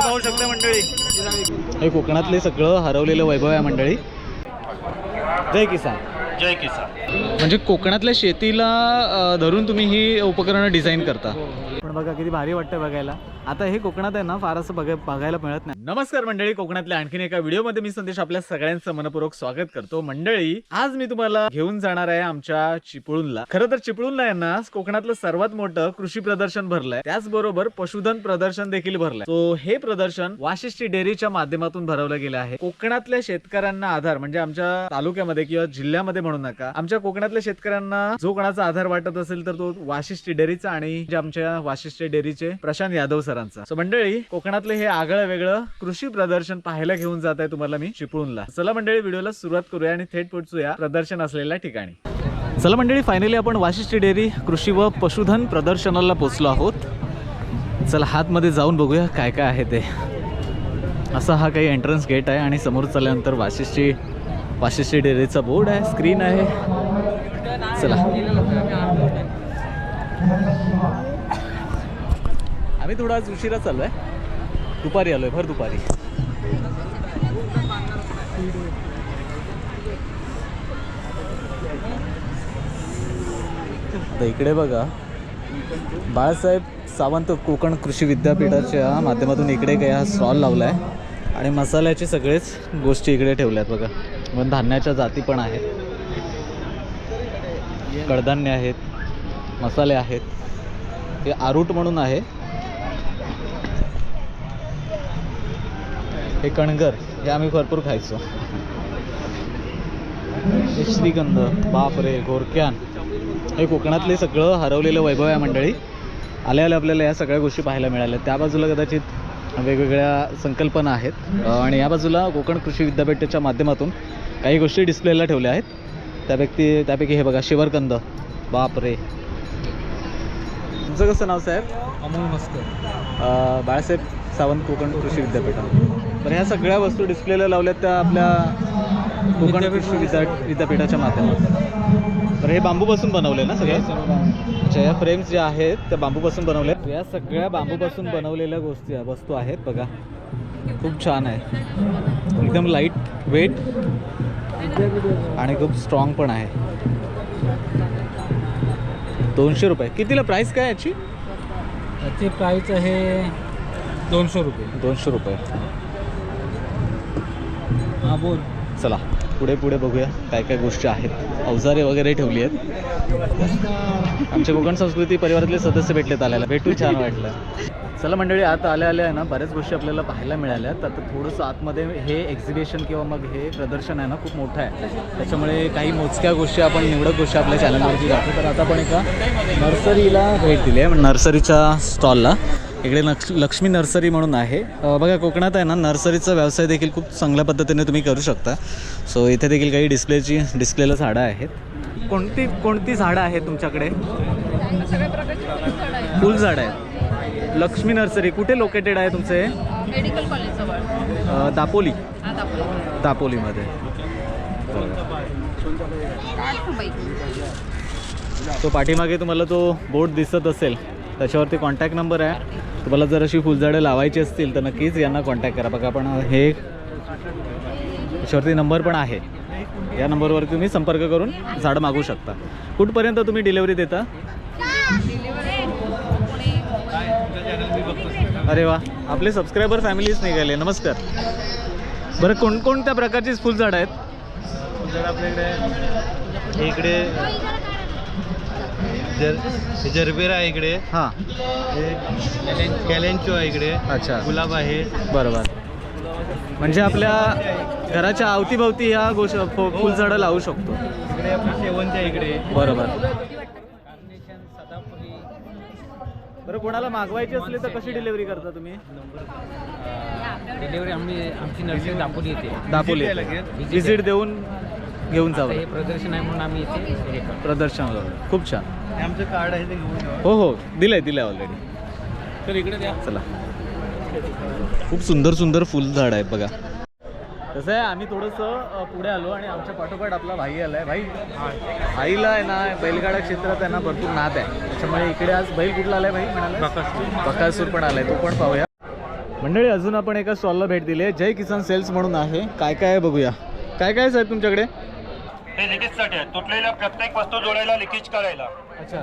पाहू शकता मंडळी हे कोकणातले सगळं हरवलेलं वैभव आहे मंडळी. जय किसान. जय किसान. म्हणजे कोकणातल्या शेतीला धरून तुम्ही ही उपकरणं डिझाईन करता. पण बघा किती भारी वाटतं बघायला. आता हे कोकणात आहे ना फार असं बघ बघायला मिळत नाही. नमस्कार मंडळी कोकणातल्या आणखीन एका व्हिडिओमध्ये मी संदेश आपल्या सगळ्यांचं मनपूर्वक स्वागत करतो. मंडळी आज मी तुम्हाला घेऊन जाणार आहे आमच्या चिपळूणला. खरं तर चिपळूणला आहे ना कोकणातलं सर्वात मोठं कृषी प्रदर्शन भरलंय. त्याचबरोबर पशुधन प्रदर्शन देखील भरलंय. सो हे प्रदर्शन वाशिष्ठी डेअरीच्या माध्यमातून भरवलं गेलं आहे. कोकणातल्या शेतकऱ्यांना आधार म्हणजे आमच्या तालुक्यामध्ये किंवा जिल्ह्यामध्ये म्हणू नका आमच्या कोकणातल्या शेतकऱ्यांना जो कोणाचा आधार वाटत असेल तर तो वाशिष्ठी डेअरीचा आणि जे आमच्या वाशिष्ठी डेअरीचे प्रशांत यादव सर सरांचा सो मंडळी कोकणातले हे आगळं वेगळं कृषी प्रदर्शन पाहायला घेऊन जात आहे तुम्हाला मी चिपळूणला. चला मंडळी व्हिडिओला सुरुवात करूया आणि थेट पोहोचूया प्रदर्शन असलेल्या ठिकाणी. चला मंडळी फायनली आपण वाशिष्ठी डेअरी कृषी व पशुधन प्रदर्शनाला पोचलो आहोत. चला हातमध्ये जाऊन बघूया काय काय आहे ते. असा हा काही एंट्रन्स गेट आहे आणि समोर चालल्यानंतर वाशिष्ठी वाशिष्ठी डेअरीचा बोर्ड आहे स्क्रीन आहे. चला. आम्ही थोडा आज उशिरा चाललो आहे दुपारी आलो आहे भर दुपारी. तर इकडे बघा. बाळासाहेब सावंत कोकण कृषी विद्यापीठाच्या माध्यमातून इकडे काही हा स्टॉल लावला आहे आणि मसाल्याचे सगळेच गोष्टी इकडे ठेवल्या आहेत बघा. मग धान्याच्या जाती पण आहेत. कडधान्य आहेत. मसाले आहेत. हे आरूट म्हणून आहे. हे कणगर हे आम्ही भरपूर खायचो. हे श्रीगंध बापरे घोरक्यान. हे कोकणातले सगळं हरवलेलं वैभव आहे मंडळी. आल्या आल्या आपल्याला या सगळ्या गोष्टी पाहायला मिळाल्या. त्या बाजूला कदाचित वेगवेगळ्या संकल्पना आहेत. आणि या बाजूला कोकण कृषी विद्यापीठाच्या माध्यमातून काही गोष्टी डिस्प्लेला ठेवल्या आहेत. त्यापैकी त्यापैकी हे बघा शिवरकंद. बापरे. तुमचं कसं नाव साहेब? अमोल मस्कर. बाळासाहेब सावंत कोकण कृषी विद्यापीठ. तर ह्या सगळ्या वस्तू डिस्प्लेला लावल्यात त्या आपल्या कोकण विद्या विद्यापीठाच्या माध्यमातून. तर हे बांबूपासून बनवले ना सगळे? अच्छा या फ्रेम्स ज्या आहेत त्या बांबूपासून बनवल्या या सगळ्या बांबूपासून बनवलेल्या गोष्टी वस्तू आहेत बघा. खूप छान आहे. एकदम लाइट वेट आणि खूप स्ट्रॉंग पण आहे. दोनशे रुपये. कितीला प्राईस काय याची? याची प्राईस आहे दोनशे रुपये. दोनशे रुपये. हां बोल. चला पुढे पुढे बघूया काय काय गोष्टी आहेत. अवजारे वगैरे ठेवली आहेत. आमच्या कोकण संस्कृती परिवारातले सदस्य भेटलेत आल्याला भेटू छान वाटलं. चला मंडळी आता आल्या आल्या आहे ना बऱ्याच गोष्टी आपल्याला पाहायला मिळाल्या आता थोडंसं आतमध्ये हे एक्झिबिशन किंवा मग हे प्रदर्शन आहे ना खूप मोठं आहे. त्याच्यामुळे काही मोजक्या गोष्टी आपण निवडक गोष्टी आपल्या चॅनलवरती जातो तर आता आपण एका नर्सरीला भेट दिली आहे. नर्सरीच्या स्टॉलला. इकडे लक्ष लक्ष्मी नर्सरी म्हणून आहे. बघा कोकणात आहे ना नर्सरीचा व्यवसाय देखील खूप चांगल्या पद्धतीने तुम्ही करू शकता. सो इथे देखील काही डिस्प्लेची डिस्प्लेला झाडं आहेत. कोणती कोणती झाडं आहेत तुमच्याकडे? फुल झाडं आहेत. लक्ष्मी नर्सरी कुठे लोकेटेड आहे तुमचे? मेडिकल कॉलेज जवळ अ, दापोली. हा दापोलीमध्ये. तो पाठीमागे तुम्हाला तो बोर्ड दिसत असेल. त्याच्यावरती कॉन्टॅक्ट नंबर आहे. तुम्हाला जर अशी फुलझाडं लावायची असतील तर नक्कीच यांना कॉन्टॅक्ट करा. बघा पण हे त्याच्यावरती नंबर पण आहे. या नंबरवर तुम्ही संपर्क करून झाडं मागू शकता. कुठपर्यंत तुम्ही डिलेवरी देता? अरे वा आपले सबस्क्रायबर फॅमिलीच निघाले. नमस्कार. बरं कोणकोणत्या प्रकारचीच फुलझाडं आहेत? आपल्याकडे इकडे जर जरबेरा आहे इकडे. हां. कॅलेंचो आहे इकडे. अच्छा. गुलाब आहे. बरोबर. म्हणजे आपल्या घराच्या अवतीभवती ह्या गोष्ट फु- फुलझाडं लावू शकतो. इकडे आपलं शेवंत आहे इकडे. बरोबर. बरं कोणाला मागवायची असली तर कशी डिलिव्हरी करता तुम्ही? डिलिव्हरी आम्ही आमची नर्सरी दापोली येते. दापोली व्हिजिट देऊन घेऊन आता हे जावं प्रदर्शन आहे म्हणून आम्ही इथे हे करतो. प्रदर्शनावर खूप छान. हे आमचं कार्ड आहे ते घेऊन ठेवा. हो हो. दिलंय दिलंय ऑलरेडी तर इकडे द्या. चला. खूप सुंदर सुंदर फुलझाड आहे बघा. कसं आहे आम्ही थोडंसं अ, पुढे आलो आणि आमच्या पाठोपाठ आपला भाई आलाय. भाई भाईला आहे ना बैलगाडा क्षेत्रात आहे ना भरपूर नाद आहे. त्याच्यामुळे इकडे आज बैल कुठला आलाय भाई म्हणाला बकासूर. पण आलाय. तो पण पाहूया. मंडळी अजून आपण एका स्टॉलला भेट दिली आहे जय किसान सेल्स म्हणून आहे. काय काय आहे बघूया. काय काय आहे साहेब तुमच्याकडे? हे लिकेजसाठी आहे. तुटलेल्या प्रत्येक वस्तू जोडायला लिकेज करायला. अच्छा.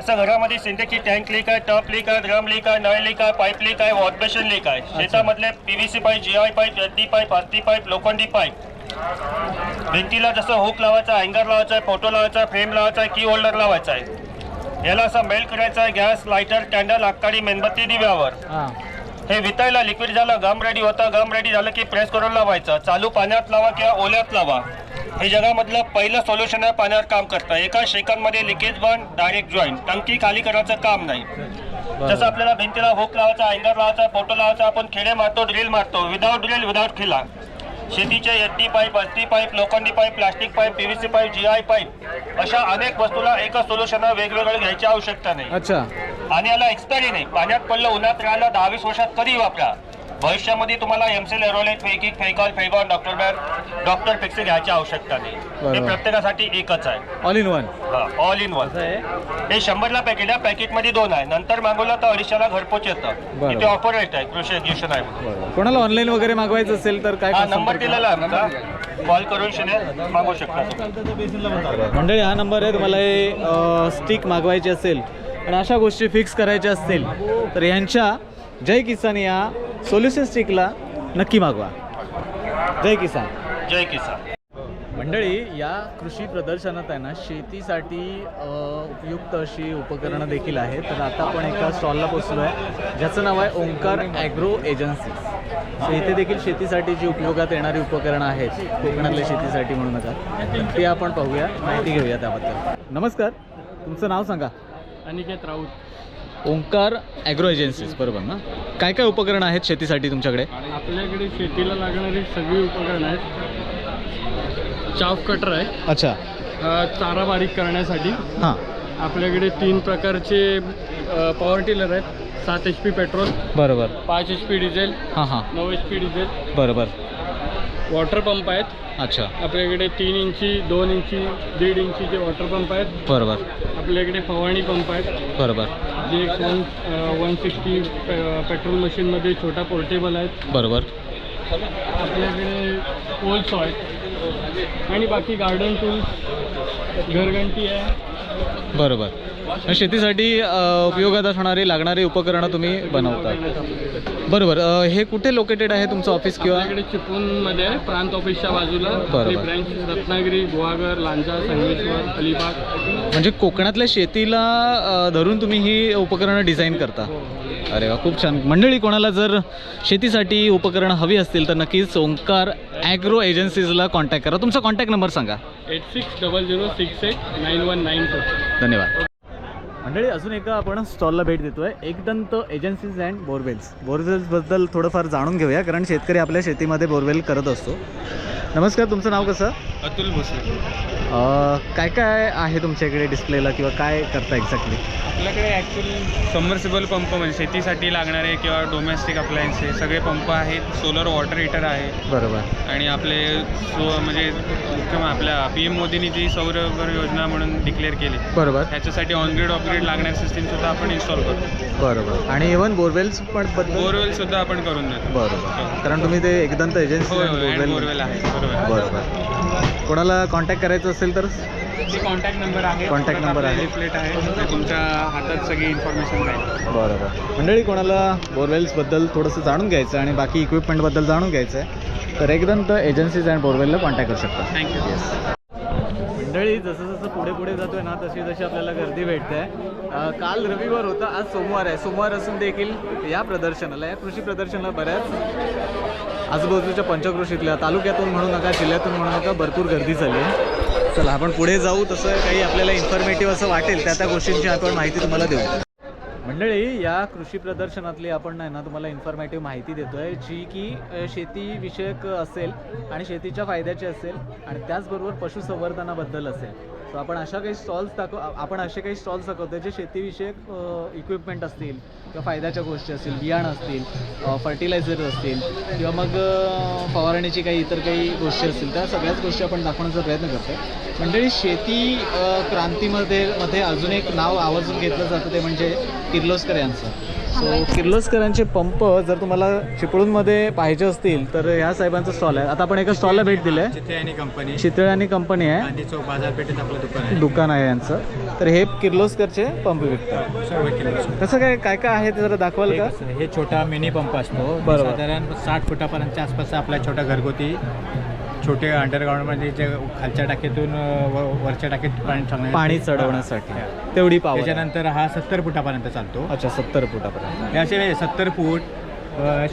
असं घरामध्ये सिंथेची टँक लीक आहे टप लीक आहे ड्रम लीक आहे नळ लीक आहे पाईप लीक आहे वॉश बेसिन लीक आहे. शेतामधले PVC pipe G I pipe H D pipe Asti pipe लोखंडी पाईप भिंतीला जसं हुक लावायचा हँगर लावायचा आहे फोटो लावायचा आहे फ्रेम लावायचा आहे की होल्डर लावायचा आहे. याला असं मेल्ट करायचं आहे गॅस लायटर कॅन्डल आकाडी मेणबत्ती दिव्यावर. हां. हे वितायला लिक्विड झालं गम रेडी होतं. गम रेडी झालं की प्रेस करून लावायचं. चालू पाण्यात लावा किंवा ओल्यात लावा. हे जगामधलं पहिलं सोल्युशन आहे पाण्यावर काम करतं. एका सेकंदमध्ये लिकेज बंद डायरेक्ट जॉईन टंकी खाली करायचं काम नाही. जसं आपल्याला भिंतीला हुक लावायचा अँगर लावायचा फोटो लावायचा आपण खेडे मारतो ड्रिल मारतो. विदाऊट ड्रिल विदाऊट खिला. शेतीचे डी पाईप अस्थी पाईप लोखंडी pipe plastic pipe PVC pipe G I pipe अशा अनेक वस्तूला एकच सोल्युशन वेगवेगळं घ्यायची आवश्यकता नाही. आणि याला एक्सपायरी नाही. पाण्यात पडलं उन्हात राहिलं दहावीस वर्षात कधी वापरा? भविष्यामध्ये तुम्हाला एमसेल एरोलेट फेकिक फेकॉल फेगॉन डॉक्टर बॅग डॉक्टर फिक्स घ्यायची आवश्यकता नाही. हे प्रत्येकासाठी एकच आहे all in one all in one हे शंभरला पॅकेट आहे पॅकेटमध्ये दोन आहे नंतर मागवलं तर अडीचशेला घरपोच येतं. इथे ऑफर रेट आहे कृषी एक्झिबिशन आहे. कोणाला ऑनलाईन वगैरे मागवायचं असेल तर काय? नंबर दिलेला आहे आमचा कॉल करून शिने मागवू शकता. मंडळी हा नंबर आहे तुम्हाला हे स्टिक मागवायची असेल आणि अशा गोष्टी फिक्स करायच्या असतील तर यांच्या जय किसान या सोल्युशन स्टिकला नक्की मागवा. जय किसान. जय किसान. मंडळी या कृषी प्रदर्शनात आहे ना शेतीसाठी उपयुक्त अशी उपकरणं देखील आहेत. तर आता आपण एका स्टॉलला पोचलो आहे ज्याचं नाव आहे ओंकार ॲग्रो एजन्सी. सो इथे देखील शेतीसाठी जी उपयोगात येणारी उपकरणं आहेत कोकणातल्या शेतीसाठी म्हणू नका ते आपण पाहूया. माहिती घेऊया त्याबद्दल. नमस्कार. तुमचं नाव सांगा. अनिकेत राऊत. ओंकार ॲग्रो एजन्सीज बरोबर ना? काय काय उपकरणं आहेत शेतीसाठी तुमच्याकडे? आपल्याकडे शेतीला लागणारी सगळी उपकरणं आहेत. चाफ कटर आहे. अच्छा. अ, चारा बारीक करण्यासाठी. हां. आपल्याकडे तीन प्रकारचे पॉवर टिलर आहेत. सात एच पी पेट्रोल बरोबर. पाच एच पी डिझेल हां हां. नऊ एच पी डिझेल बरोबर. वॉटर पंप आहेत. अच्छा. आपल्याकडे तीन इंची दोन इंची दीड इंचीचे वॉटर पंप आहेत. बरोबर. आपल्याकडे फवारणी पंप आहेत. बरोबर. जे वन वन सिक्स्टी पेट्रोल मशीनमध्ये छोटा पोर्टेबल आहेत. बरोबर. आपल्याकडे पोल्स आहेत. आणि बाकी गार्डन टूल्स घरघंटी आहे. बरोबर. शेतीसाठी उपयोगात असणारी लागणारी उपकरणं तुम्ही बनवता बरोबर. हे कुठे लोकेटेड आहे तुमचं ऑफिस किंवा? चिपळूणमध्ये आहे प्रांत ऑफिसच्या बाजूला ब्रँच रत्नागिरी गुहागर लांजा संगमेश्वर अलिबाग. म्हणजे कोकणातल्या शेतीला धरून तुम्ही ही उपकरणं डिझाईन करता. अरे वा खूप छान. मंडळी कोणाला जर शेतीसाठी उपकरणं हवी असतील तर नक्कीच ओंकार ॲग्रो एजन्सीजला कॉन्टॅक्ट करा. तुमचा कॉन्टॅक्ट नंबर सांगा. Eight six double zero six eight nine one nine four. धन्यवाद. मंडळी अजून एका आपण स्टॉलला भेट देतोय. एकदंत एजन्सीज अँड बोरवेल्स बोरवेल्सबद्दल थोडंफार जाणून घेऊया कारण शेतकरी आपल्या शेतीमध्ये बोरवेल करत असतो. नमस्कार तुमचं नाव कसं? अतुल भोसले. काय काय आहे तुमच्या इकडे डिस्प्लेला किंवा काय करता एक्झॅक्टली आपल्याकडे ॲक्च्युली सबमर्सिबल पंप म्हणजे शेतीसाठी लागणारे किंवा डोमेस्टिक अप्लायन्सेस सगळे पंप आहेत. सोलर वॉटर हीटर आहे. बरोबर. आणि आपले सो म्हणजे मुख्य आपल्या पी एम मोदींनी जी सौर योजना म्हणून डिक्लेअर केली. बरोबर. त्याच्यासाठी ऑनग्रेड ऑपग्रेड लागणारी सिस्टीमसुद्धा आपण इन्स्टॉल करतो. बरोबर. आणि इव्हन बोरवेल्स पण बद्दल बोरवेलसुद्धा आपण करून देतो. बरोबर. कारण तुम्ही ते एकदंत एजन्सी बोरवेल आहे बरोबर. बरोबर. कोणाला कॉन्टॅक्ट करायचं असेल तर? कॉन्टॅक्ट नंबर आहे Contact number आहे. लिफलेट आहे ते तुमच्या हातात सगळी इन्फॉर्मेशन राहील. बरोबर. मंडळी कोणाला बोरवेल्सबद्दल थोडंसं जाणून घ्यायचं आणि बाकी इक्विपमेंटबद्दल जाणून घ्यायचं आहे तर एकदंत एजन्सीज अँड बोरवेलला कॉन्टॅक्ट करू शकता. थँक्यू मंडळी जसं जसं पुढे पुढे जातोय ना तशी तशी आपल्याला गर्दी भेटते. काल रविवार होता आज सोमवार आहे. सोमवार असून देखील या प्रदर्शनाला या कृषी प्रदर्शनाला बऱ्याच आजूबाजूच्या पंचक्रोशीतल्या तालुक्यातून म्हणू नका जिल्ह्यातून म्हणू नका भरपूर गर्दी झाली आहे. चला आपण पुढे जाऊ तसं काही आपल्याला इन्फॉर्मेटिव्ह असं वाटेल त्या त्या गोष्टींची आपण माहिती तुम्हाला देऊ. मंडळी या कृषी प्रदर्शनातली आपण नाही ना तुम्हाला इन्फॉर्मेटिव्ह माहिती देतोय जी की शेतीविषयक असेल आणि शेतीच्या फायद्याची असेल आणि त्याचबरोबर पशुसंवर्धनाबद्दल असेल. सो आपण अशा काही स्टॉल्स दाखव आपण असे काही स्टॉल्स दाखवतो जे शेतीविषयक इक्विपमेंट असतील किंवा फायद्याच्या गोष्टी असतील बियाणं असतील फर्टिलायझर असतील किंवा मग फवारणीची काही इतर काही गोष्टी असतील त्या सगळ्याच गोष्टी आपण दाखवण्याचा प्रयत्न करतो मंडळी शेती क्रांतीमध्ये मध्ये अजून एक नाव आवर्जून घेतलं जातं ते म्हणजे किर्लोस्कर यांचं. सो किर्लोस्करांचे पंप जर तुम्हाला चिपळूणमध्ये पाहिजे असतील तर ह्या साहेबांचं स्टॉल आहे. आता आपण एका स्टॉलला भेट दिली आहे. तिथे आणि कंपनी कंपनी आहे. गांधी चौक बाजारपेठेत आपलं दुकान आहे. दुकान आहे यांचं. तर हे किर्लोस्करचे पंप विकतात. कसं काय काय काय आहे ते जरा दाखवाल का? हे छोटा मिनी पंप असतो. बरोबर. साधारण साठ फुटापर्यंतच्या आसपास आपला छोटा घरगुती छोटे अंडरग्राऊंडमध्ये जे खालच्या टाकीतून अ, व- वरच्या टाकीत पाणी टाकण्यासाठी- पाणी चढवण्यासाठी. तेवढी पावर त्याच्यानंतर हा सत्तर फुटापर्यंत चालतो. अच्छा सत्तर फुटापर्यंत. हे असे सत्तर फूट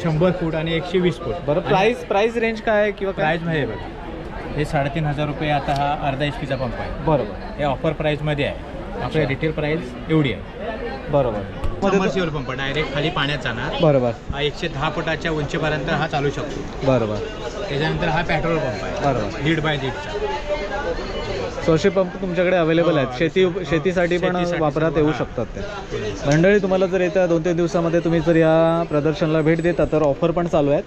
शंभर फूट आणि एकशे वीस फूट. बरं प्राइस प्राइस रेंज काय आहे किंवा काय? प्राईजमध्ये बघा हे साडेतीन हजार रुपये आता हा अर्धा एच पीचा पंप आहे. बरोबर. हे ऑफर प्राईजमध्ये आहे. आपल्या रिटेल प्राईस एवढी आहे. बरोबर. कमर्शियल पंप डायरेक्ट खाली पाण्यात जाणार. बरोबर. हा एकशे दहा फुटाच्या उंचीपर्यंत हा चालू शकतो. बरोबर. त्याच्यानंतर हा पेट्रोल पंप आहे. बरोबर. दीड बाय दीडचा. सो असे पंप तुमच्याकडे अवेलेबल आहेत. हो, शेती शेतीसाठी पण वापरात येऊ हा. शकतात ते. मंडळी तुम्हाला जर येत्या दोन तीन दिवसामध्ये तुम्ही जर या प्रदर्शनाला भेट देता तर ऑफर पण चालू आहेत.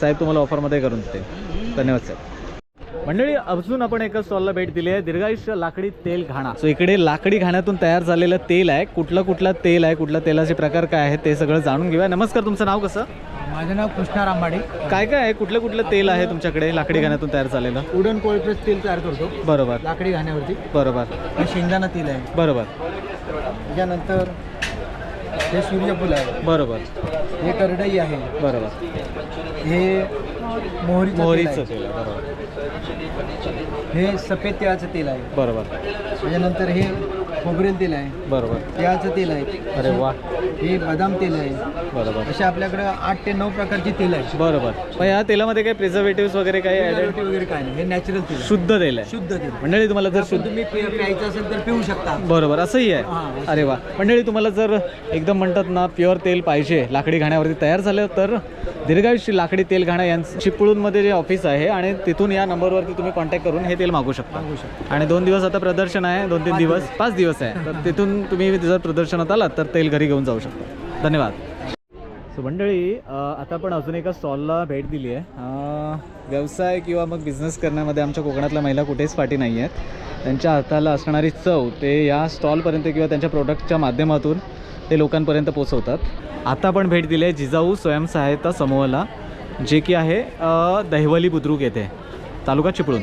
साहेब तुम्हाला ऑफरमध्ये करून देते. धन्यवाद साहेब. मंडळी अजून आपण एका स्टॉलला भेट दिली आहे. दीर्घायुष्य लाकडी तेल घाणा. सो इकडे लाकडी घाण्यातून तयार झालेलं तेल आहे. कुठलं कुठलं तेल आहे कुठल्या तेलाचे प्रकार काय आहेत ते सगळं जाणून घेऊया. नमस्कार तुमचं नाव कसं? माझं नाव कृष्णा रांबाडे काय काय आहे? कुठलं कुठलं तेल आहे तुमच्याकडे लाकडी घाण्यातून तयार झालेलं? उडन कोळपेच तेल तयार करतो. बरोबर. लाकडी घाण्यावरती. बरोबर. शेंगदाणा तेल आहे. बरोबर. त्याच्यानंतर हे सूर्यफूल आहे. बरोबर. हे करडई आहे. बरोबर. हे मोहरीचं मोहरीचं तेल तेल आहे बरोबर. आहे. हे सफेद तिळाचं तेल आहे. बरोबर. त्याच्यानंतर हे खोबरेल तेल आहे. बरोबर. तिळाचं तेल आहे. अरे वा. हे बदाम तेल आहे. बरोबर. असे आपल्याकडे आठ ते नऊ प्रकारचे तेल आहे. बरोबर. मग या तेलामध्ये काही प्रिझर्वेटिव्ह वगैरे काही Preservative वगैरे काय नाही. हे नॅचरल तेल आहे. शुद्ध तेल आहे. शुद्ध तेल. मंडळी तुम्हाला जर शुद्ध तुम्ही पे- प्यायचं असेल तर पिऊ शकता. बरोबर. असंही आहे. अरे वा. मंडळी तुम्हाला जर एकदम म्हणतात ना प्युअर तेल पाहिजे लाकडी घाण्यावरती तयार झालं तर दीर्घायुष्य लाकडी तेल घाणा यांचं चिपळूणमध्ये जे ऑफिस आहे आणि तिथून या नंबरवरती तुम्ही कॉन्टॅक्ट करून हे तेल मागू शकता. आणि दोन दिवस आता प्रदर्शन आहे दोन तीन दिवस. पाच दिवस आहे. तर तिथून तुम्ही जर प्रदर्शनात आलात तर तेल घरी घेऊन जाऊ शकता धन्यवाद. सो मंडळी आता आपण अजून एका स्टॉलला भेट दिली आहे. व्यवसाय किंवा मग बिझनेस करण्यामध्ये आमच्या कोकणातल्या महिला कुठेच पाठी नाही आहेत. त्यांच्या हाताला असणारी चव ते या स्टॉलपर्यंत किंवा त्यांच्या प्रोडक्टच्या माध्यमातून ते लोकांपर्यंत पोचवतात आता आपण भेट दिली आहे जिजाऊ स्वयंसहायता समूहाला जे की आहे दहिवली बुद्रुक येथे तालुका चिपळूण.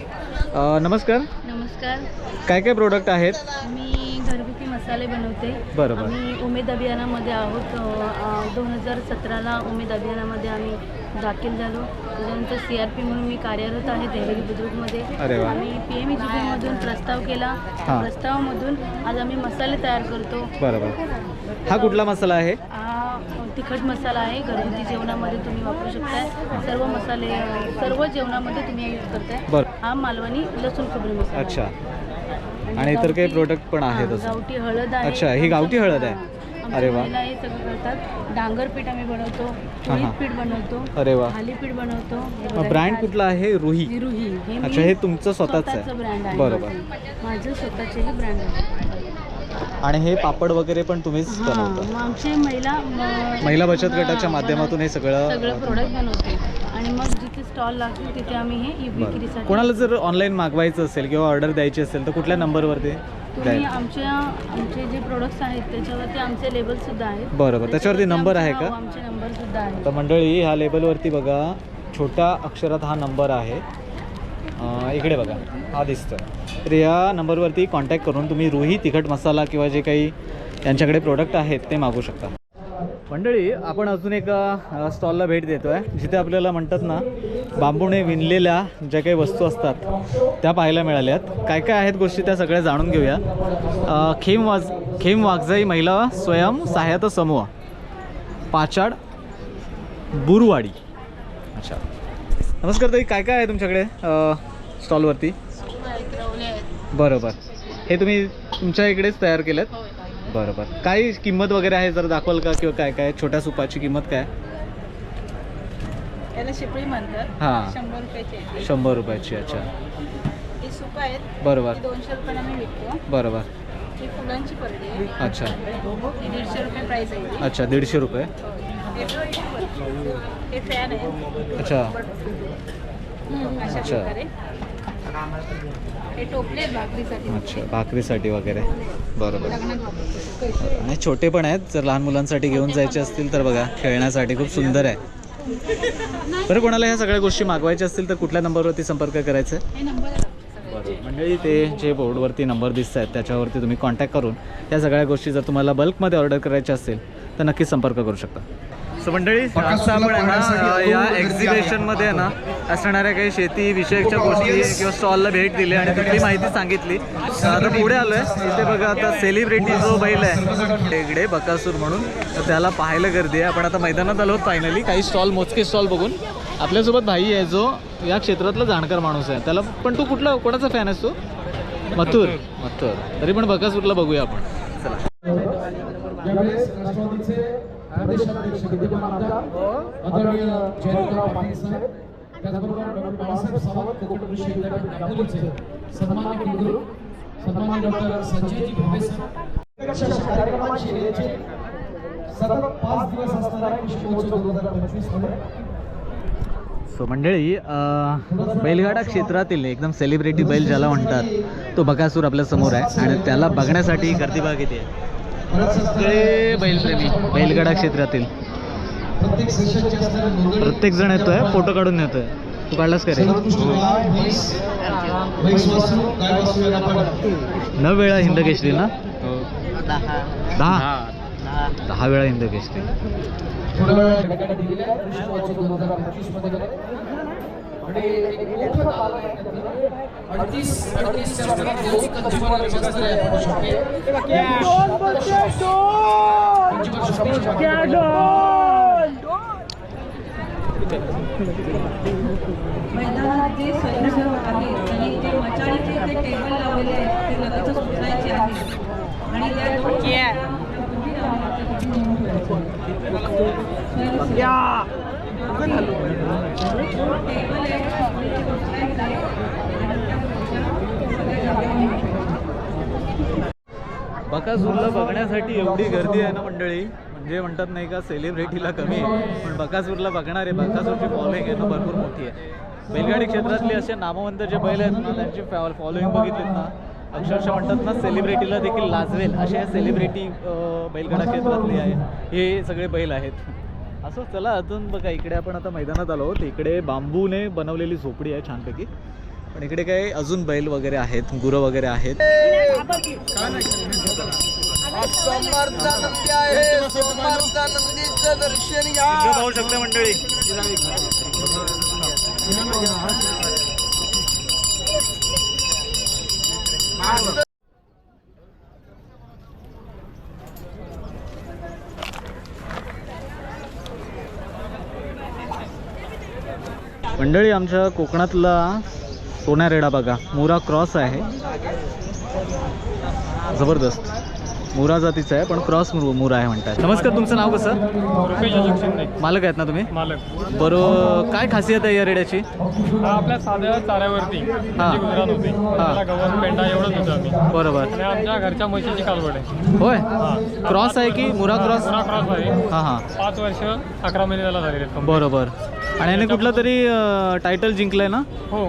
नमस्कार. नमस्कार. काय काय प्रोडक्ट आहेत? मी मसाले बनवते. बरोबर. आम्ही उमेद अभियानामध्ये आहोत. दोन हजार सतराला उमेद अभियानामध्ये आम्ही दाखल झालो. त्याच्यानंतर सी आर पी म्हणून मी कार्यरत आहे देवगिरी बुद्रुकमध्ये. आम्ही पी एम मधून प्रस्ताव केला. प्रस्तावामधून आज आम्ही मसाले तयार करतो. बरोबर. हा कुठला मसाला आहे? हा तिखट मसाला आहे. घरगुती जेवणामध्ये तुम्ही वापरू शकताय. सर्व मसाले सर्व जेवणामध्ये तुम्ही यूज करताय. हा मालवणी लसूण खोबरी मसाला. अच्छा. आणि इतर काही प्रोडक्ट पण आहेत गावठी हळद आहे अच्छा, ही गावठी हळद आहे? अरे वा. हे सगळं करतात. डांगर पीठ आम्ही बनवतो हां. पीठ बनवतो अरे वा. थाली पीठ बनवतो. हे बघा, ब्रँड हे कुठला आहे? रुही. रुही. हे मी अच्छा हे तुमचं स्वतःच स्वतःचं आहे. बरोबर. माझं. माझं स्वतःचेही ब्रँड आहे. आणि हे पापड वगैरे पण तुम्हीच हां बनवता. मग आमचे महिला म- महिला बचत गटाच्या माध्यमातून हे सगळं सगळं प्रोडक्ट बनवते. आणि मग जिथे स्टॉल लागतील तिथे आम्ही हे. विक्रीसाठी कोणाला जर ऑनलाईन मागवायचं असेल किंवा ऑर्डर द्यायची असेल तर कुठल्या नंबरवरती तुम्ही आमच्या आमचे जे प्रोडक्ट्स आहेत त्याच्यावरती आमचे लेबल सुद्धा आहेत. बरोबर त्याच्यावरती नंबर आहे का? आमचे नंबर सुद्धा आहेत. तर मंडळी ह्या लेबलवरती बघा छोट्या अक्षरात हा नंबर आहे. इकडे बघा. हा दिसतोय. तर या नंबरवरती कॉन्टॅक्ट करून तुम्ही रुही तिखट मसाला किंवा जे काही त्यांच्याकडे प्रोडक्ट आहेत ते मागू शकता. मंडळी आपण अजून एका स्टॉलला भेट देतो आहे जिथे आपल्याला म्हणतात ना बांबूने विणलेल्या ज्या काही वस्तू असतात त्या पाहायला मिळाल्यात. काय काय आहेत गोष्टी त्या सगळ्या जाणून घेऊया. खेम वाज खेम वागजाई महिला स्वयं सहायता समूह. पाचाड बुरवाडी. अच्छा. नमस्कार ताई काय काय आहे तुमच्याकडे स्टॉलवरती? बरोबर. हे तुम्ही तुमच्या इकडेच तयार केलेत? बरोबर. काय किंमत वगैरे आहे जर दाखवाल का किंवा काय काय? छोट्या सुपाची किंमत काय? त्याला शिपळी म्हणतात. हां. शंभर रुपयाची आहे शंभर रुपयाची अच्छा. ही सुप आहेत. बरोबर. ती दोनशे रुपयाला मी विकतो. बरोबर. ही फुलांची परडी आहे अच्छा. ही दीडशे रुपये प्राईस आहे. अच्छा दीडशे रुपये. हे फॅन आहे. अच्छा. अशा अच्छा. प्रकारे. अच्छा भाकरीसाठी वगैरे. बरोबर. आणि छोटे पण आहेत. जर लहान मुलांसाठी घेऊन जायचे असतील तर बघा खेळण्यासाठी खूप सुंदर आहे. बरं कोणाला ह्या सगळ्या गोष्टी मागवायच्या असतील तर कुठल्या नंबरवरती संपर्क करायचा? आहे हे नंबर आहे सगळे. मंडळी ते जे बोर्डवरती नंबर दिसत आहेत त्याच्यावरती तुम्ही कॉन्टॅक्ट करून या सगळ्या गोष्टी जर तुम्हाला बल्कमध्ये ऑर्डर करायच्या असतील तर नक्कीच संपर्क करू शकता. सो मंडळी या एक्झिबिशनमध्ये आहे ना असणाऱ्या काही शेती विषयकच्या गोष्टी किंवा स्टॉलला भेट दिली आणि तिथली माहिती सांगितली. आता पुढे आलो आहे इथे बघा आता सेलिब्रिटी जो बैल आहे टेगडे बकासूर म्हणून तर त्याला पाहायला गर्दी आहे. आपण आता मैदानात आलो फायनली काही स्टॉल मोजके स्टॉल बघून. आपल्यासोबत भाई आहे जो या क्षेत्रातला जाणकार माणूस आहे. त्याला पण तू कुठला कोणाचा फॅन आहेस तू? मथुर. मथुर. तरी पण बकासूरला बघूया आपण. चला. यावेळेस राष्ट्रवादीचे प्रदेशाध्यक्ष विद्यमान आमदार आदरणीय जयंतराव पाटील साहेब त्याचबरोबर डॉक्टर बाळासाहेब सावंत कोकण कृषी विद्यापीठ दापोलीचे सन्मान्य कुलगुरू सन्मान्य डॉक्टर संजयजी भोवे सर. अशा कार्यक्रमाची याचे सतत पाच दिवस असणारा कृषी महोत्सव दोन हजार पंचवीसमध्ये. सो मंडळी अं, बैलगाडा क्षेत्रातील एकदम सेलिब्रिटी बैल ज्याला म्हणतात तो बकासूर आपल्यासमोर आहे आणि त्याला बघण्यासाठी गर्दी बघा किती आहे सगळे बैलप्रेमी बैलगाडा क्षेत्रातील. प्रत्येक जण येतोय फोटो काढून येतोय. तू काढलास का रे? नऊ वेळा हिंद केसरी ना? दहा. दहा? वेळा हिंद केसरी अडतीस अडतीस क्षेत्रात दोन कंझ्युमर आहे शॉपिंग. मैदानात जे स्वयंसेवक आहेत आणि जे मचाळीचे ते टेबल लावलेले आहेत ते लगेचच उचलायचे आहेत. आणि त्या दोन बकासूरला बघण्यासाठी एवढी गर्दी आहे ना मंडळी? म्हणजे म्हणतात नाही का सेलिब्रिटीला कमी आहे. पण बकासूरला बघणारे बकासूरची फॉलोइंग आहे ना भरपूर मोठी आहे. बैलगाडी क्षेत्रातले असे नामवंत जे बैल आहेत ना त्यांची फॉलोइंग बघितलीत ना अक्षरशः म्हणतात ना सेलिब्रिटीला देखील लाजवेल असे सेलिब्रिटी बैलगाडा क्षेत्रातले आहे. हे सगळे बैल आहेत. असं चला अजून बघा इकडे आपण आता मैदानात आलो आहोत. इकडे बांबूने बनवलेली झोपडी आहे छानपैकी. पण इकडे काही अजून बैल वगैरे आहेत गुरं वगैरे आहेत. दर्शन पाहू शकता मंडळी मंडळी आमच्या कोकणातला सोन्या रेडा बघा. मुरा क्रॉस आहे. जबरदस्त. मुरा जातीचा आहे पण क्रॉस मुरा आहे म्हणतात. नमस्कार तुमचं नाव कसं? मालक आहेत ना तुम्ही? मालक. बरं काय खासियत आहे या रेड्याची? आपल्या साध्या चाऱ्यावरती पेंडा एवढंच होतं आम्ही. बरोबर. आमच्या घरच्या म्हशीची कालवड आहे. होय? क्रॉस आहे की मुरा क्रॉस? क्रॉस आहे. हां हां. पाच वर्ष अकरा महिने त्याला झालेले आहेत. बरोबर. आणि याने कुठला तरी टायटल जिंकलाय ना? हो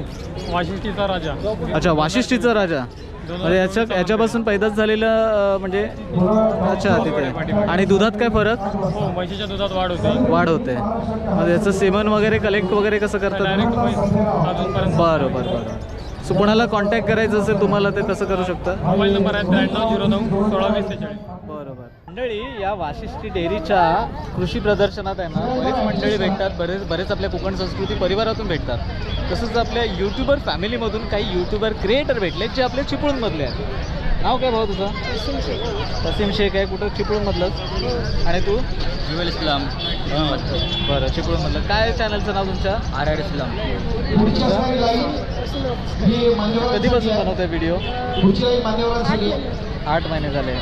वाशिष्ठीचा राजा. अच्छा वाशिष्ठीचा राजा. म्हणजे याच्या याच्यापासून पैदाच झालेलं म्हणजे अच्छा तिथे. आणि दुधात काय फरक? हो म्हशीच्या दुधात वाढ होते. वाढ होते. मग याचं सेवन वगैरे कलेक्ट वगैरे कसं करतात? डायरेक्ट अजूनपर्यंत. बरं बरं बरं. सो कोणाला कॉन्टॅक्ट करायचं असेल तुम्हाला ते कसं करू शकता? मोबाईल नंबर आहे त्र्याण्णव झिरो नऊ सोळा वीस बरोबर मंडळी या वाशिष्ठी डेअरीच्या कृषी प्रदर्शनात आहे ना बरेच मंडळी भेटतात बरेच बरेच आपल्या कोकण संस्कृती परिवारातून भेटतात. तसंच आपल्या यूट्यूबर फॅमिलीमधून काही यूट्यूबर क्रिएटर भेटले जे आपल्या चिपळूणमधले आहेत. नाव काय भाऊ तुझं? वसीम शेख. आहे कुठं? चिपळूणमधलंच. आणि तू? ज्युएल इस्लाम बरं चिपळूणमधलं. काय चॅनलचं नाव तुमच्या आर आर इस्लाम ही कधीपासून बनवताय व्हिडिओ आठ महिने झाले.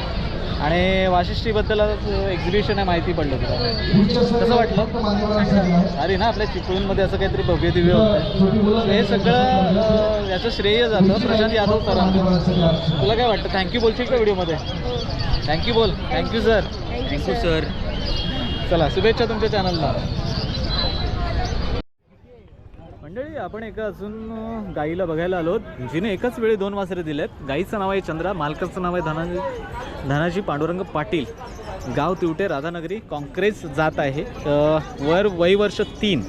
आणि वाशिष्ठीबद्दल एक्झिबिशन आहे माहिती पडलं तुला. कसं वाटलं? अरे ना आपल्या चिपळूणमध्ये असं काहीतरी भव्य दिव्य होतं हे सगळं याचं श्रेय जातं. प्रशांत यादव सरांना तुला काय वाटतं? थँक्यू बोलशील का व्हिडिओमध्ये? थँक्यू बोल. थँक्यू सर थँक्यू सर चला शुभेच्छा तुमच्या चॅनलला मंडळी आपण एका अजून गाईला बघायला आलो जिने एकाच वेळी दोन वासरे दिले आहेत गाईचं नाव आहे चंद्रा मालकाचं नाव आहे धनाजी धनाजी पांडुरंग पाटील. गाव तिवटे राधानगरी काँग्रेस जात आहे. वर वय वर्ष तीन.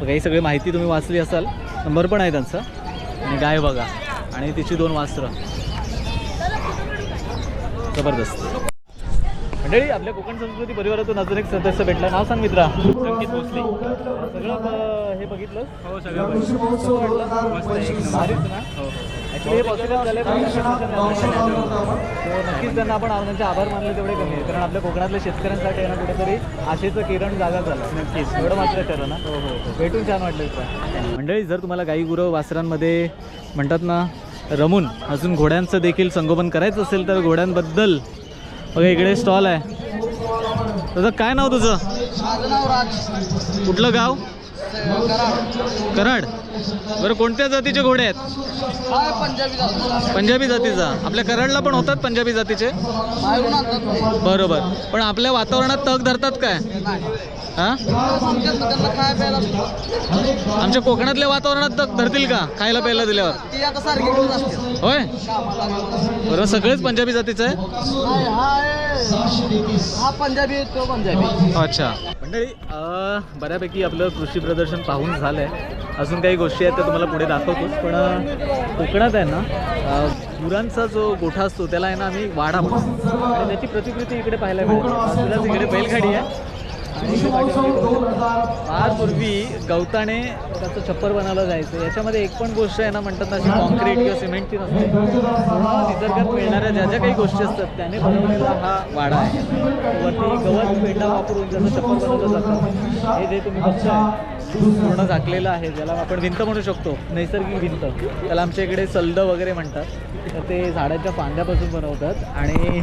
काही सगळी माहिती तुम्ही वाचली असाल. नंबर पण आहे त्यांचा. आणि गाय बघा. आणि तिची दोन वासरं. जबरदस्त. मंडळी आपल्या कोकण संस्कृती परिवारातून अजून एक सदस्य भेटला. नाव सांग मित्रा. संकेत भोसले. सगळं ब- हे बघितलं हो सगळं ॲक्च्युली हे पॉसिबल झालं नक्कीच त्यांना आपण त्यांचे आभार मानले तेवढे कमी आहे कारण आपल्या कोकणातल्या शेतकऱ्यांसाठी आहे ना कुठेतरी आशेचं किरण जागा झालं. नक्कीच. एवढं मात्र ठरलं ना? हो हो भेटून छान वाटलं मंडळी जर तुम्हाला गाई गुरं वासरांमध्ये म्हणतात ना रमून अजून घोड्यांचं देखील संगोपन करायचं असेल तर घोड्यांबद्दल बघा इकडे स्टॉल आहे. तुझं काय नाव तुझं? कुठलं गाव? कराड. बरं कोणत्या जातीचे घोडे आहेत? पंजाबी जातीचा. आपल्या कराडला पण होतात पंजाबी जातीचे? बरोबर. पण आपल्या वातावरणात तग धरतात काय? हा? आमच्या कोकणातल्या वातावरणात तग धरतील का? खायला प्यायला दिल्यावर? होय? बरं सगळेच पंजाबी जातीचं आहे? हा पंजाबी तो पंजाबी अच्छा. मंडळी अं, बऱ्यापैकी आपलं कृषी प्रदर्शन पाहून झालं आहे अजून काही गोष्टी आहेत त्या तुम्हाला पुढे दाखवतोच पण कोकणात आहे ना गुरांचा जो गोठा असतो त्याला आहे ना आम्ही वाडा म्हणतो. त्याची प्रतिकृती इकडे पाहायला मिळते. इकडे बैलगाडी आहे. फार पूर्वी गवताने त्याचं छप्पर बनवलं जायचं. याच्यामध्ये एक पण गोष्ट आहे ना म्हणतात ना अशी कॉन्क्रीट किंवा सिमेंटची नसते. निसर्गात मिळणाऱ्या ज्या ज्या काही गोष्टी असतात त्याने बनवलेला हा वाडा आहे. वरती गवत पेंडा वापरून ज्याचं छप्पर बनवलं जातं. हे जे तुम्ही बघताय पूर्ण झाकलेलं आहे. ज्याला आपण भिंत म्हणू शकतो नैसर्गिक भिंत. त्याला आमच्या इकडे सल्द वगैरे म्हणतात. तर ते झाडाच्या फांद्यापासून बनवतात. आणि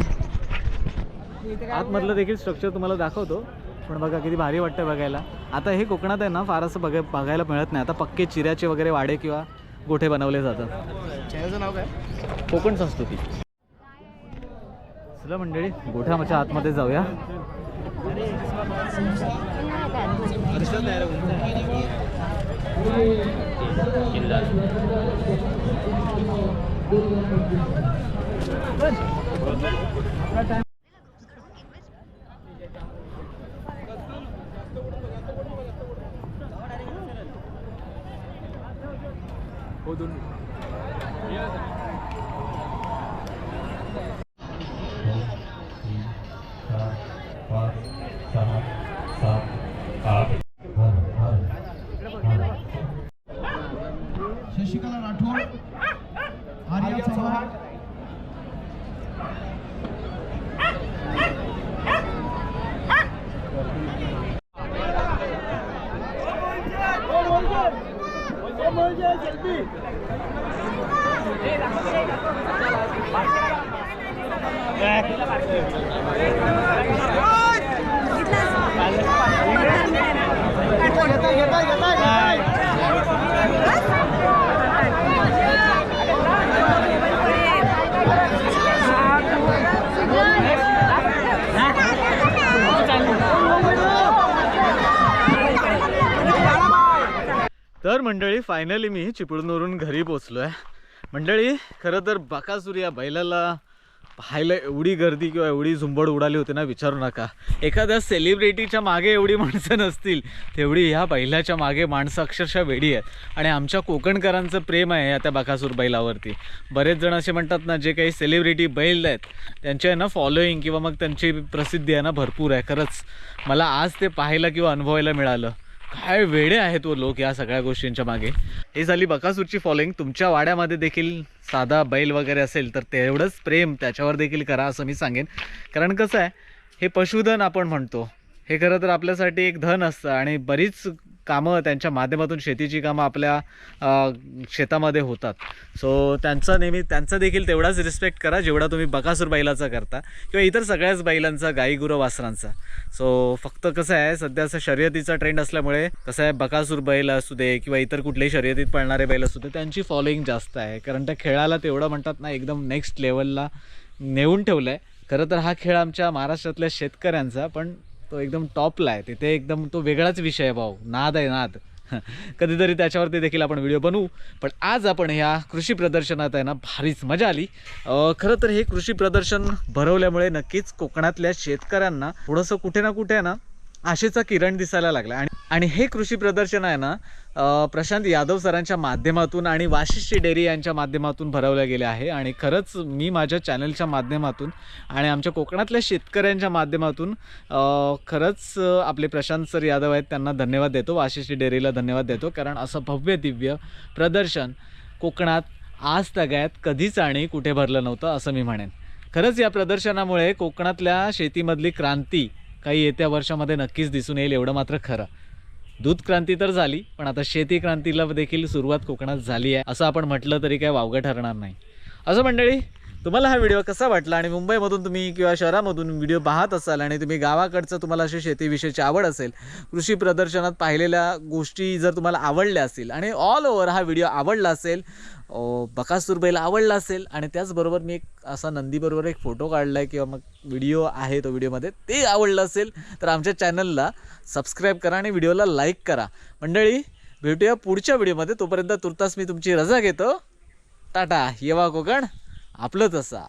आतमधलं देखील स्ट्रक्चर तुम्हाला दाखवतो. पण बघा किती भारी वाटतं बघायला. आता हे कोकणात आहे ना फार असं बघा बघायला मिळत नाही. आता पक्के चिऱ्याचे वगैरे वाडे किंवा गोठे बनवले जातात. चॅनलचं नाव काय? कोकण संस्कृती. चला मंडळी गोठ्याच्या आतमध्ये जाऊया. फायनली मी चिपळूणवरून घरी पोचलो आहे मंडळी खरं तर बाकासूर या बैलाला पाहायला एवढी गर्दी किंवा एवढी झुंबड उडाली होती ना विचारू नका. एखाद्या सेलिब्रिटीच्या मागे एवढी माणसं नसतील तेवढी ह्या बैलाच्या मागे माणसं अक्षरशः वेडी आहेत. आणि आमच्या कोकणकरांचं प्रेम आहे या त्या बाकासूर बैलावरती. बरेच जण असे म्हणतात ना जे काही सेलिब्रिटी बैल आहेत त्यांचे आहे ना फॉलोईंग किंवा मग त्यांची प्रसिद्धी आहे ना भरपूर आहे. खरंच मला आज ते पाहायला किंवा अनुभवायला मिळालं. काय वेडे आहेत व लोक या सगळ्या गोष्टींच्या मागे. ही झाली बकासूरची फॉलोईंग तुमच्या वाड्यामध्ये देखील साधा बैल वगैरे असेल तर तेवढंच प्रेम त्याच्यावर देखील करा असं मी सांगेन. कारण कसं आहे हे पशुधन आपण म्हणतो. हे खरं तर आपल्यासाठी एक धन असतं आणि बरीच कामं त्यांच्या माध्यमातून शेतीची कामं आपल्या शेतामध्ये होतात. सो त्यांचा नेहमी त्यांचा देखील तेवढाच रिस्पेक्ट करा जेवढा तुम्ही बकासूर बैलाचा करता किंवा इतर सगळ्याच बैलांचा गाई गुरं वासरांचा. सो फक्त कसं आहे सध्या असं शर्यतीचा ट्रेंड असल्यामुळे कसं आहे बकासूर बैल असू दे किंवा इतर कुठल्याही शर्यतीत पळणारे बैल असू दे त्यांची फॉलोईंग जास्त आहे. कारण त्या खेळाला तेवढं म्हणतात ना एकदम नेक्स्ट लेवलला नेऊन ठेवलं आहे खरं तर हा खेळ आमच्या महाराष्ट्रातल्या शेतकऱ्यांचा पण तो एकदम टॉपला आहे. तिथे एकदम तो वेगळाच विषय आहे भाऊ. नाद आहे नाद. कधीतरी त्याच्यावरती देखील आपण व्हिडिओ बनवू. पण आज आपण ह्या कृषी प्रदर्शनात आहे ना भारीच मजा आली. खरं तर हे कृषी प्रदर्शन भरवल्यामुळे नक्कीच कोकणातल्या शेतकऱ्यांना थोडंसं कुठे ना कुठे ना आशेचा किरण दिसायला लागला. आणि आणि हे कृषी प्रदर्शन आहे ना प्रशांत यादव सरांच्या माध्यमातून आणि वाशिष्ठी डेअरी यांच्या माध्यमातून भरवलं गेले आहे. आणि खरंच मी माझ्या चॅनलच्या माध्यमातून आणि आमच्या कोकणातल्या शेतकऱ्यांच्या माध्यमातून खरंच आपले प्रशांत सर यादव आहेत त्यांना धन्यवाद देतो. वाशिष्ठी डेअरीला धन्यवाद देतो. कारण असं भव्य दिव्य प्रदर्शन कोकणात आज तगायत कधीच आणि कुठे भरलं नव्हतं असं मी म्हणेन. खरंच या प्रदर्शनामुळे कोकणातल्या शेतीमधली क्रांती काही येत्या वर्षामध्ये नक्कीच दिसून येईल एवढं मात्र खरं. दूध क्रांती तर झाली पण आता शेती क्रांतीला देखील सुरुवात कोकणात झाली आहे असं आपण म्हटलं तरी काय वावगं ठरणार नाही. असं मंडळी तुम्हाला हा व्हिडिओ कसा वाटला आणि मुंबईमधून तुम्ही किंवा शहरामधून व्हिडिओ पाहत असाल आणि तुम्ही गावाकडचं तुम्हाला अशी शेतीविषयीची आवड असेल कृषी प्रदर्शनात पाहिलेल्या गोष्टी जर तुम्हाला आवडल्या असतील आणि ऑल ओव्हर हा व्हिडिओ आवडला असेल बकासूर बैल आवडला असेल आणि त्याचबरोबर मी एक असा नंदीबरोबर एक फोटो काढला आहे किंवा मग व्हिडिओ आहे तो व्हिडिओमध्ये ते आवडलं असेल तर आमच्या चॅनलला सबस्क्राईब करा आणि व्हिडिओला लाईक करा. मंडळी भेटूया पुढच्या व्हिडिओमध्ये. तोपर्यंत तुर्तास मी तुमची रजा घेतो. टाटा येवा कोकण. आपलं तसा.